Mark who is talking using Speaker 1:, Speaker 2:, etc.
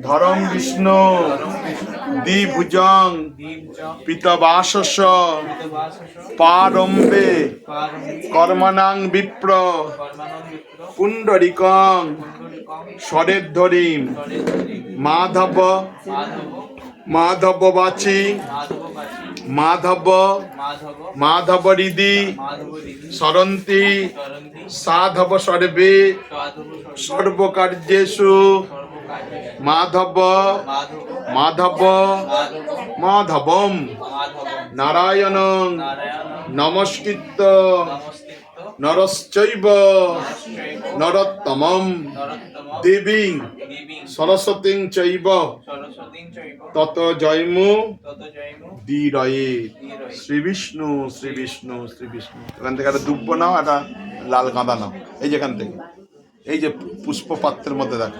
Speaker 1: ধরম বিষ্ণু দ্বিভুজং পিতবাসস পারম্বে কর্মণাং বিপ্র পুণ্ডরিকং স্বরেদ্ধরিম মাধব মাধব বাচি মাধব মাধব হৃদি সরন্তি সাধব সর্বে সর্বকার্যেষু মাধব মাধব মাধবম নারায়ণ নমস্কৃত নরশ্চৈব নরোত্তমম দেবী সরস্বতী চৈব তত জয়মু দীরয়ে শ্রী বিষ্ণু শ্রী বিষ্ণু শ্রী বিষ্ণু এখান থেকে একটা দুব্ব নাও, একটা লাল গাঁদা নাও। এই যেখান থেকে। এই যে পুষ্প পাত্রের মধ্যে দেখো।